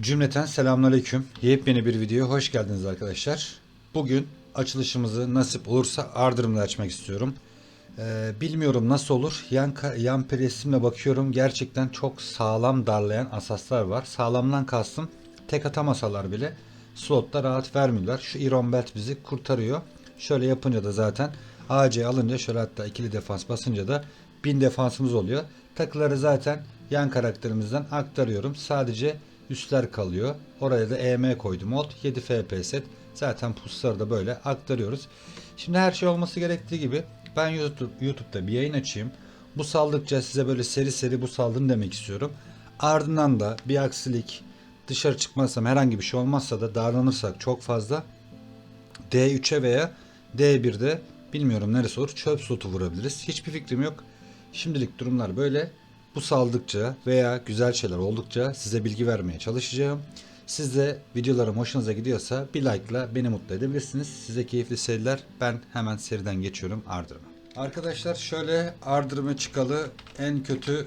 Cümleten selamünaleyküm. Yepyeni bir videoya hoş geldiniz arkadaşlar. Bugün açılışımızı nasip olursa ardırımla açmak istiyorum. Ee, bilmiyorum nasıl olur. Yan, yan presimle bakıyorum. Gerçekten çok sağlam darlayan asaslar var. Sağlamdan kastım tek atamasalar bile slotta rahat vermiyorlar. Şu Iron Belt bizi kurtarıyor. Şöyle yapınca da zaten AC alınca şöyle hatta ikili defans basınca da 1000 defansımız oluyor. Takıları zaten yan karakterimizden aktarıyorum. Sadece üstler kalıyor. Oraya da EM koydum. Mod 7 FP set. Zaten pusları da böyle aktarıyoruz. Şimdi her şey olması gerektiği gibi ben YouTube, YouTube'da bir yayın açayım. Bu saldıkça size böyle seri seri bu saldın demek istiyorum. Ardından da bir aksilik dışarı çıkmazsam herhangi bir şey olmazsa da darlanırsak çok fazla D3'e veya D1'de bilmiyorum neresi olur çöp slotu vurabiliriz. Hiçbir fikrim yok. Şimdilik durumlar böyle. Bu saldıkça veya güzel şeyler oldukça size bilgi vermeye çalışacağım. Siz de videolarım hoşunuza gidiyorsa bir like ile beni mutlu edebilirsiniz. Size keyifli seyirler. Ben hemen seriden geçiyorum Ardırım'a. Arkadaşlar şöyle Ardırım'a çıkalı en kötü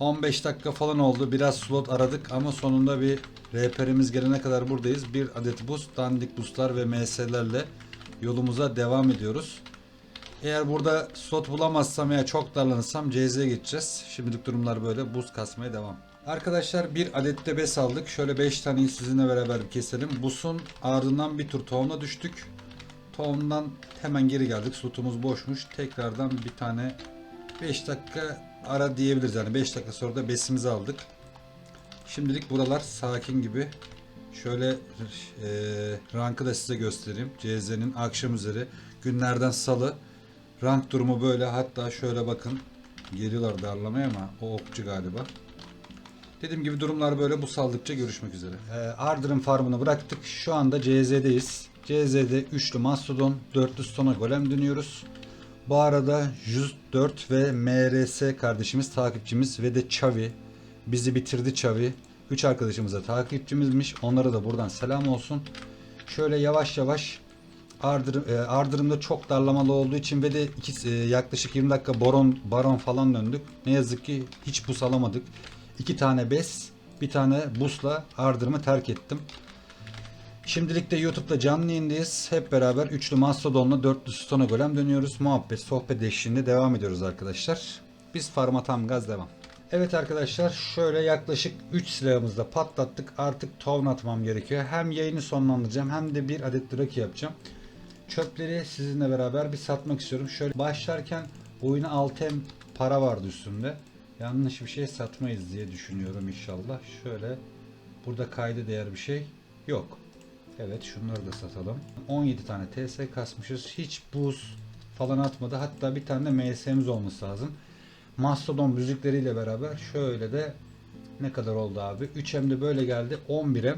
15 dakika falan oldu. Biraz slot aradık ama sonunda bir rehberimiz gelene kadar buradayız. Bir adet boost, dandik boostlar ve MS'lerle yolumuza devam ediyoruz. Eğer burada slot bulamazsam veya çok darlanırsam CZ'ye geçeceğiz. Şimdilik durumlar böyle. Buz kasmaya devam. Arkadaşlar bir adette bes aldık. Şöyle 5 taneyi sizinle beraber keselim. Bus'un ardından bir tur tohumla düştük. Tohumdan hemen geri geldik. Slotumuz boşmuş. Tekrardan bir tane 5 dakika ara diyebiliriz. Yani 5 dakika sonra da besimizi aldık. Şimdilik buralar sakin gibi. Şöyle e, rankı da size göstereyim. CZ'nin akşam üzeri günlerden salı. Rank durumu böyle. Hatta şöyle bakın. Geliyorlar darlamaya ama o okçu galiba. Dediğim gibi durumlar böyle. Bu saldıkça görüşmek üzere. Ee, Ardır'ın farmını bıraktık. Şu anda CZ'deyiz. CZ'de üçlü Mastodon, dörtlü Stona Golem dönüyoruz. Bu arada 104 ve MRS kardeşimiz takipçimiz ve de Çavi bizi bitirdi Çavi. Üç arkadaşımız da takipçimizmiş. Onlara da buradan selam olsun. Şöyle yavaş yavaş Ardır, e, Ardırım'da çok darlamalı olduğu için ve de iki, e, yaklaşık 20 dakika baron, baron falan döndük. Ne yazık ki hiç bus alamadık. İki tane bes, bir tane busla Ardırım'ı terk ettim. Şimdilik de YouTube'da canlı yayındayız. Hep beraber üçlü Mastodon'la dörtlü Stone Golem dönüyoruz. Muhabbet, sohbet eşliğinde devam ediyoruz arkadaşlar. Biz farma tam gaz devam. Evet arkadaşlar şöyle yaklaşık 3 silahımızı da patlattık. Artık town atmam gerekiyor. Hem yayını sonlandıracağım hem de bir adet draki yapacağım. Çöpleri sizinle beraber bir satmak istiyorum. Şöyle başlarken oyuna 6 para vardı üstünde. Yanlış bir şey satmayız diye düşünüyorum inşallah. Şöyle burada kayda değer bir şey yok. Evet şunları da satalım. 17 tane TS kasmışız. Hiç buz falan atmadı. Hatta bir tane de MS'miz olması lazım. Mastodon müzikleriyle beraber şöyle de ne kadar oldu abi? 3M de böyle geldi. 11M.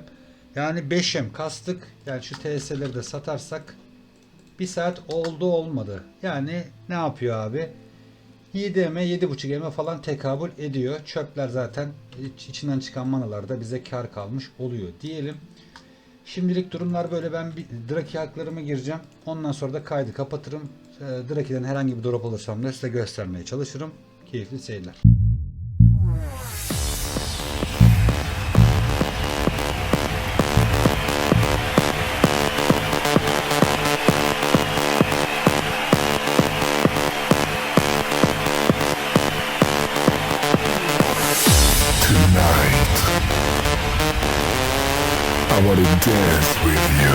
Yani 5M kastık. Yani şu TS'leri de satarsak bir saat oldu olmadı. Yani ne yapıyor abi? 7M, 7.5M falan tekabül ediyor. Çöpler zaten iç- içinden çıkan manalar da bize kar kalmış oluyor diyelim. Şimdilik durumlar böyle. Ben bir Draki haklarıma gireceğim. Ondan sonra da kaydı kapatırım. Ee, Draki'den herhangi bir drop alırsam da size göstermeye çalışırım. Keyifli seyirler. I want to dance with you.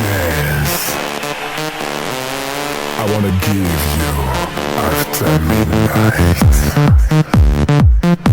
Dance. I want to give you after midnight.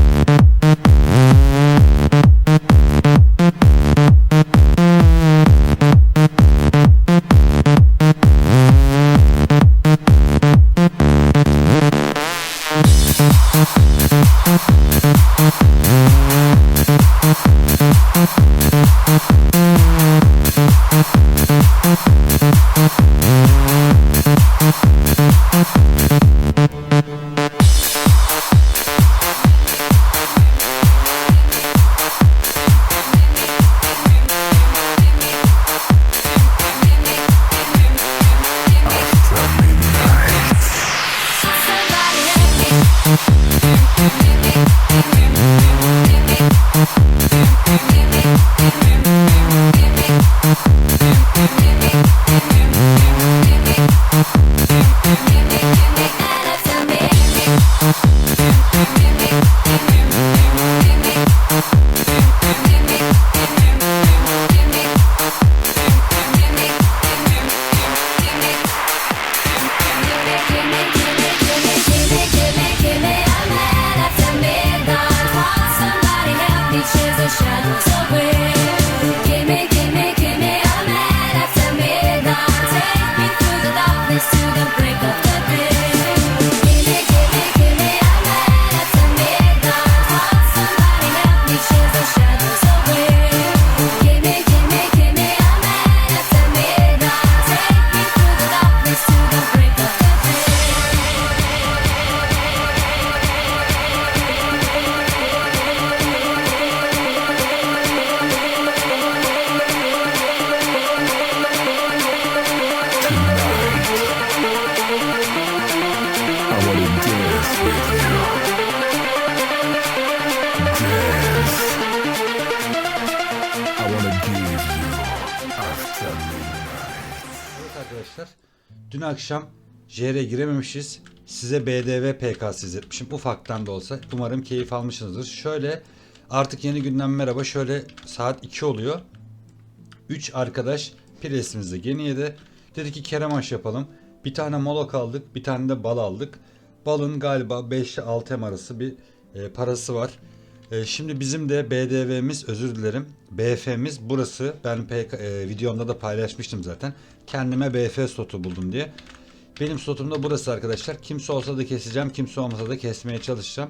Akşam JR'e girememişiz. Size BDV PK'sı izletmişim. Ufaktan da olsa. Umarım keyif almışsınızdır. Şöyle artık yeni günden merhaba. Şöyle saat 2 oluyor. 3 arkadaş presimizi geni yedi. Dedi ki kerem aş yapalım. Bir tane molok aldık. Bir tane de bal aldık. Balın galiba 5 ile 6 em arası bir e, parası var. E, şimdi bizim de BDV'miz özür dilerim. BF'miz burası. Ben PK, e, videomda da paylaşmıştım zaten. Kendime BF slotu buldum diye. Benim slotum da burası arkadaşlar. Kimse olsa da keseceğim. Kimse olmasa da kesmeye çalışacağım.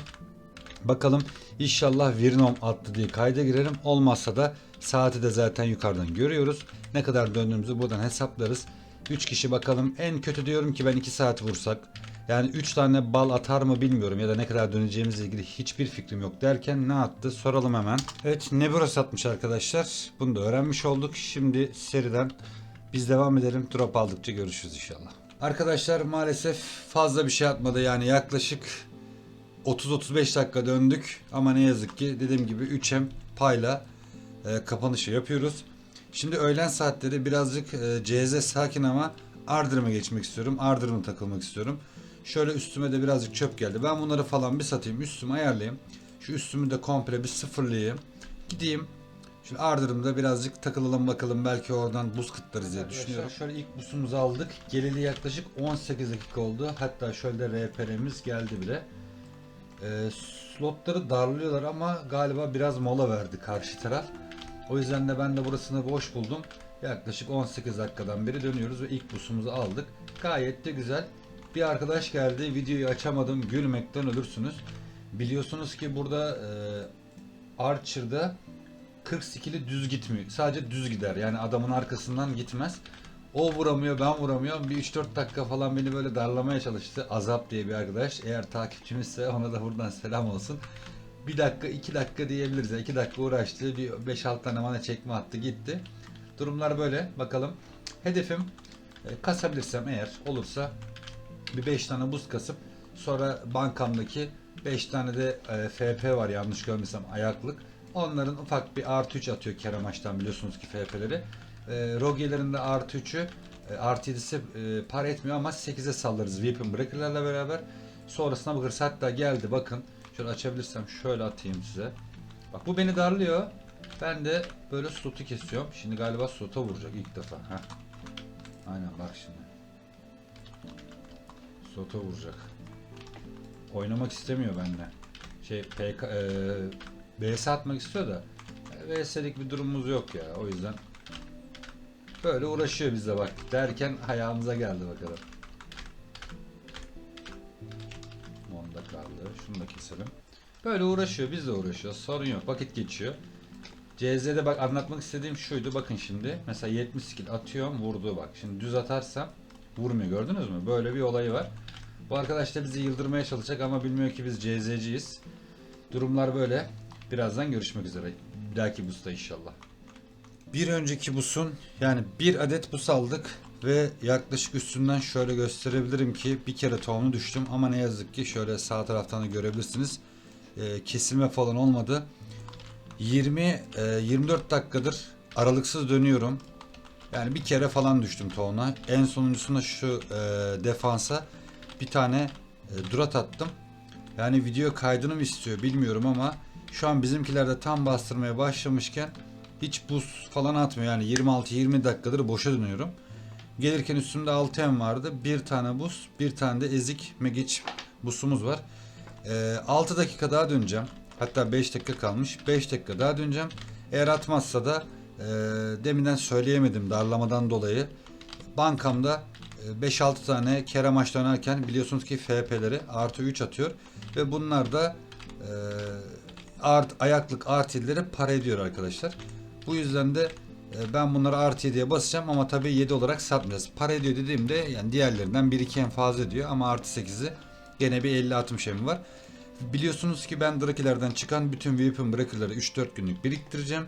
Bakalım inşallah Virnom attı diye kayda girerim. Olmazsa da saati de zaten yukarıdan görüyoruz. Ne kadar döndüğümüzü buradan hesaplarız. 3 kişi bakalım. En kötü diyorum ki ben 2 saat vursak. Yani 3 tane bal atar mı bilmiyorum ya da ne kadar döneceğimizle ilgili hiçbir fikrim yok derken ne attı soralım hemen. Evet Nebura satmış arkadaşlar. Bunu da öğrenmiş olduk. Şimdi seriden biz devam edelim. Drop aldıkça görüşürüz inşallah. Arkadaşlar maalesef fazla bir şey atmadı yani yaklaşık 30-35 dakika döndük ama ne yazık ki dediğim gibi 3M payla e, kapanışı yapıyoruz. Şimdi öğlen saatleri birazcık e, CZ sakin ama Ardırım'a geçmek istiyorum. Ardırım'a takılmak istiyorum. Şöyle üstüme de birazcık çöp geldi. Ben bunları falan bir satayım. Üstümü ayarlayayım. Şu üstümü de komple bir sıfırlayayım. Gideyim. Şimdi Ardırım'da birazcık takılalım bakalım. Belki oradan buz kıtlarız diye düşünüyorum. Şöyle ilk busumuzu aldık. Geleli yaklaşık 18 dakika oldu. Hatta şöyle RPR'miz geldi bile. E, slotları darlıyorlar ama galiba biraz mola verdi karşı taraf. O yüzden de ben de burasını boş buldum. Yaklaşık 18 dakikadan beri dönüyoruz ve ilk busumuzu aldık. Gayet de güzel. Bir arkadaş geldi. Videoyu açamadım. Gülmekten ölürsünüz. Biliyorsunuz ki burada e, Archer'da 40 skill'i düz gitmiyor. Sadece düz gider. Yani adamın arkasından gitmez. O vuramıyor, ben vuramıyorum. Bir 3-4 dakika falan beni böyle darlamaya çalıştı. Azap diye bir arkadaş. Eğer takipçimizse ona da buradan selam olsun. Bir dakika, iki dakika diyebiliriz. İki dakika uğraştı. Bir 5-6 tane bana çekme attı gitti. Durumlar böyle. Bakalım. Hedefim e, kasabilirsem eğer olursa bir 5 tane buz kasıp sonra bankamdaki 5 tane de e, FP var yanlış görmesem ayaklık. Onların ufak bir artı 3 atıyor Kerem Aç'tan biliyorsunuz ki FP'leri. E, Roge'lerin de artı 3'ü e, artı 7'si e, para etmiyor ama 8'e sallarız Weapon Breaker'larla beraber. Sonrasına bakarız. Hatta geldi bakın. Şöyle açabilirsem şöyle atayım size. Bak bu beni darlıyor. Ben de böyle slotu kesiyorum. Şimdi galiba slota vuracak ilk defa. Heh. Aynen bak şimdi. Slota vuracak. Oynamak istemiyor benimle. Şey PK e, BS atmak istiyor da e, VS'lik bir durumumuz yok ya. O yüzden böyle uğraşıyor bizle bak derken ayağımıza geldi bakalım. Onda kaldı. Şunu da keselim. Böyle uğraşıyor. Biz de uğraşıyoruz. Sorun yok. Vakit geçiyor. CZ'de bak anlatmak istediğim şuydu. Bakın şimdi. Mesela 70 skill atıyorum. Vurduğu bak. Şimdi düz atarsam vurmuyor. Gördünüz mü? Böyle bir olayı var. Bu arkadaş da bizi yıldırmaya çalışacak ama bilmiyor ki biz CZ'ciyiz. Durumlar böyle. Birazdan görüşmek üzere. Bir dahaki busta inşallah. Bir önceki busun yani bir adet bus aldık ve yaklaşık üstünden şöyle gösterebilirim ki bir kere tohumlu düştüm ama ne yazık ki şöyle sağ taraftan da görebilirsiniz. Ee, kesilme falan olmadı. 20 e, 24 dakikadır aralıksız dönüyorum. Yani bir kere falan düştüm tohumuna. En sonuncusunda şu e, defansa bir tane e, durat attım. Yani video kaydını mı istiyor bilmiyorum ama şu an bizimkiler de tam bastırmaya başlamışken hiç buz falan atmıyor. Yani 26-20 dakikadır boşa dönüyorum. Gelirken üstümde 6 em vardı. Bir tane buz, bir tane de ezik megiç busumuz var. Ee, 6 dakika daha döneceğim. Hatta 5 dakika kalmış. 5 dakika daha döneceğim. Eğer atmazsa da e, deminden söyleyemedim darlamadan dolayı. Bankamda e, 5-6 tane kere maç dönerken biliyorsunuz ki FP'leri artı 3 atıyor. Ve bunlar da e, art, ayaklık artilleri para ediyor arkadaşlar. Bu yüzden de e, ben bunları artı 7'ye basacağım ama tabii 7 olarak satmayacağız. Para ediyor dediğimde yani diğerlerinden 1-2 en fazla ediyor ama artı 8'i gene bir 50-60 em var. Biliyorsunuz ki ben Drakilerden çıkan bütün Weapon Breaker'ları 3-4 günlük biriktireceğim.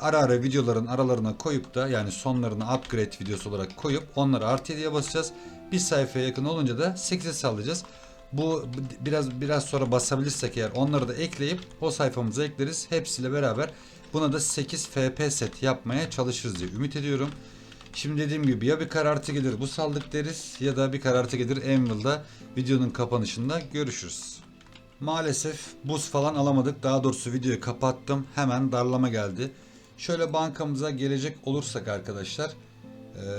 Ara ara videoların aralarına koyup da yani sonlarına upgrade videosu olarak koyup onları artı 7'ye basacağız. Bir sayfaya yakın olunca da 8'e sallayacağız. Bu biraz biraz sonra basabilirsek eğer onları da ekleyip o sayfamıza ekleriz. Hepsiyle beraber buna da 8 FP set yapmaya çalışırız diye ümit ediyorum. Şimdi dediğim gibi ya bir karartı gelir bu saldık deriz ya da bir karartı gelir Anvil'da videonun kapanışında görüşürüz. Maalesef buz falan alamadık. Daha doğrusu videoyu kapattım. Hemen darlama geldi. Şöyle bankamıza gelecek olursak arkadaşlar.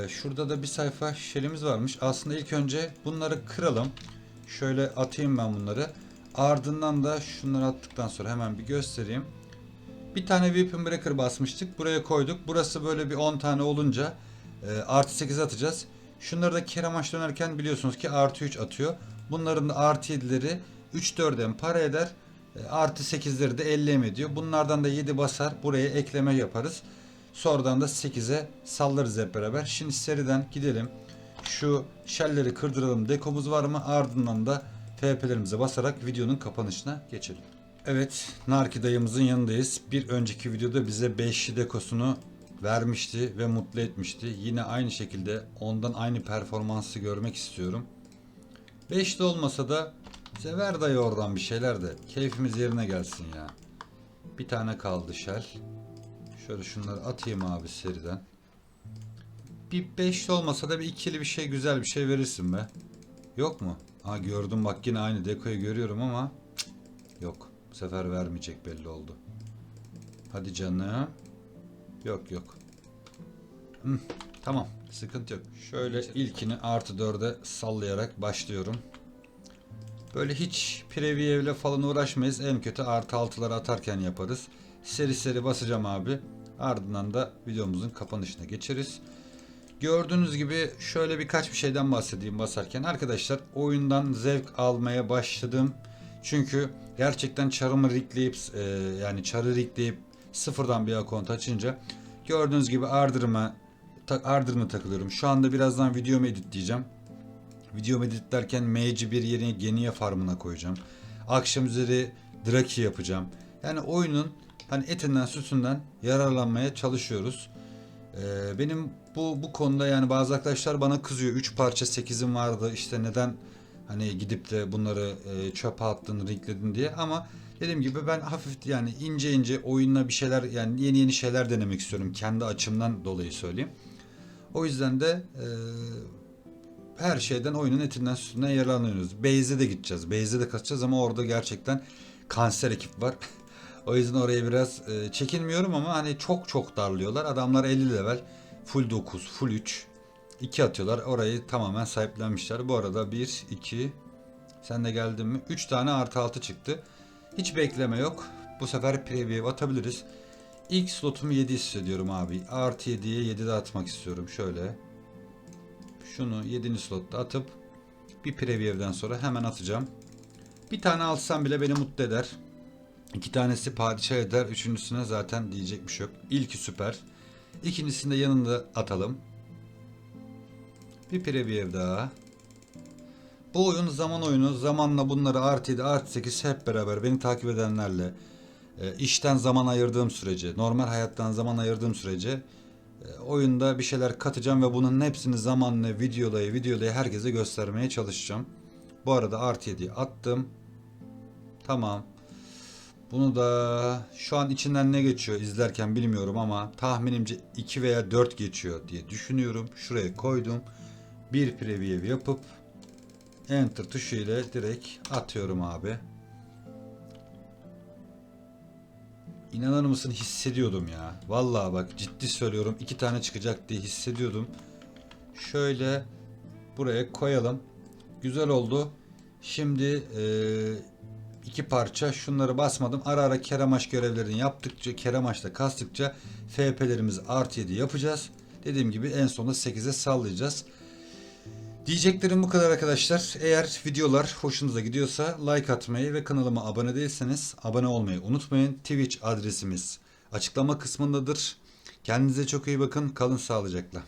e, şurada da bir sayfa şişelimiz varmış. Aslında ilk önce bunları kıralım. Şöyle atayım ben bunları. Ardından da şunları attıktan sonra hemen bir göstereyim. Bir tane Weapon Breaker basmıştık. Buraya koyduk. Burası böyle bir 10 tane olunca e, artı 8 atacağız. Şunları da kere amaç dönerken biliyorsunuz ki artı 3 atıyor. Bunların da artı 7'leri 3-4'en para eder. E, artı 8'leri de 50 ediyor. Bunlardan da 7 basar. Buraya ekleme yaparız. Sonradan da 8'e sallarız hep beraber. Şimdi seriden gidelim. Şu şelleri kırdıralım. Dekomuz var mı? Ardından da FP'lerimize basarak videonun kapanışına geçelim. Evet, Narki dayımızın yanındayız. Bir önceki videoda bize 5'li dekosunu vermişti ve mutlu etmişti. Yine aynı şekilde ondan aynı performansı görmek istiyorum. 5'li olmasa da bize ver dayı oradan bir şeyler de keyfimiz yerine gelsin ya. Bir tane kaldı şel. Şöyle şunları atayım abi seriden. Bir 5'li olmasa da bir ikili bir şey güzel bir şey verirsin be. Yok mu? Ha gördüm bak yine aynı dekoyu görüyorum ama cık, yok. Bu sefer vermeyecek belli oldu. Hadi canım. Yok yok. Hı, tamam sıkıntı yok. Şöyle ilkini artı 4'e sallayarak başlıyorum. Böyle hiç preview falan uğraşmayız. En kötü artı 6'ları atarken yaparız. Seri seri basacağım abi. Ardından da videomuzun kapanışına geçeriz. Gördüğünüz gibi şöyle birkaç bir şeyden bahsedeyim basarken. Arkadaşlar oyundan zevk almaya başladım. Çünkü gerçekten çarımı rigleyip e, yani çarı rigleyip sıfırdan bir akont açınca gördüğünüz gibi ardırıma ta, ardırıma takılıyorum. Şu anda birazdan videomu editleyeceğim. Videomu editlerken Mage'i bir yerine Genia farmına koyacağım. Akşam üzeri Draki yapacağım. Yani oyunun hani etinden sütünden yararlanmaya çalışıyoruz. Ee, benim bu bu konuda yani bazı arkadaşlar bana kızıyor. 3 parça 8'im vardı. İşte neden hani gidip de bunları e, çöpe attın, ringledin diye ama dediğim gibi ben hafif yani ince ince oyunla bir şeyler yani yeni yeni şeyler denemek istiyorum. Kendi açımdan dolayı söyleyeyim. O yüzden de e, her şeyden oyunun etinden sütünden yararlanıyoruz. Base'e de gideceğiz. Base'e de kaçacağız ama orada gerçekten kanser ekip var. o yüzden oraya biraz e, çekinmiyorum ama hani çok çok darlıyorlar. Adamlar 50 level. Full 9, full 3. 2 atıyorlar. Orayı tamamen sahiplenmişler. Bu arada 1, 2, sen de geldin mi? 3 tane artı 6 çıktı. Hiç bekleme yok. Bu sefer preview atabiliriz. İlk slotumu 7 hissediyorum abi. Artı 7'ye 7 de atmak istiyorum. Şöyle. Şunu 7. slotta atıp bir preview'den sonra hemen atacağım. Bir tane alsam bile beni mutlu eder. İki tanesi padişah eder. Üçüncüsüne zaten diyecek bir şey yok. İlki süper. İkincisini de yanında atalım. Bir preview daha. Bu oyun zaman oyunu. Zamanla bunları artı 7, artı 8 hep beraber beni takip edenlerle e, işten zaman ayırdığım sürece, normal hayattan zaman ayırdığım sürece oyunda bir şeyler katacağım ve bunun hepsini zamanla videolaya videolaya herkese göstermeye çalışacağım. Bu arada artı 7'yi attım. Tamam. Bunu da şu an içinden ne geçiyor izlerken bilmiyorum ama tahminimce 2 veya 4 geçiyor diye düşünüyorum. Şuraya koydum. Bir preview yapıp enter tuşu ile direkt atıyorum abi. İnanır mısın hissediyordum ya. Vallahi bak ciddi söylüyorum iki tane çıkacak diye hissediyordum. Şöyle buraya koyalım. Güzel oldu. Şimdi eee iki parça şunları basmadım. Ara ara keramaş görevlerini yaptıkça keramaşla kastıkça FP'lerimizi artı 7 yapacağız. Dediğim gibi en sonunda 8'e sallayacağız. Diyeceklerim bu kadar arkadaşlar. Eğer videolar hoşunuza gidiyorsa like atmayı ve kanalıma abone değilseniz abone olmayı unutmayın. Twitch adresimiz açıklama kısmındadır. Kendinize çok iyi bakın. Kalın sağlıcakla.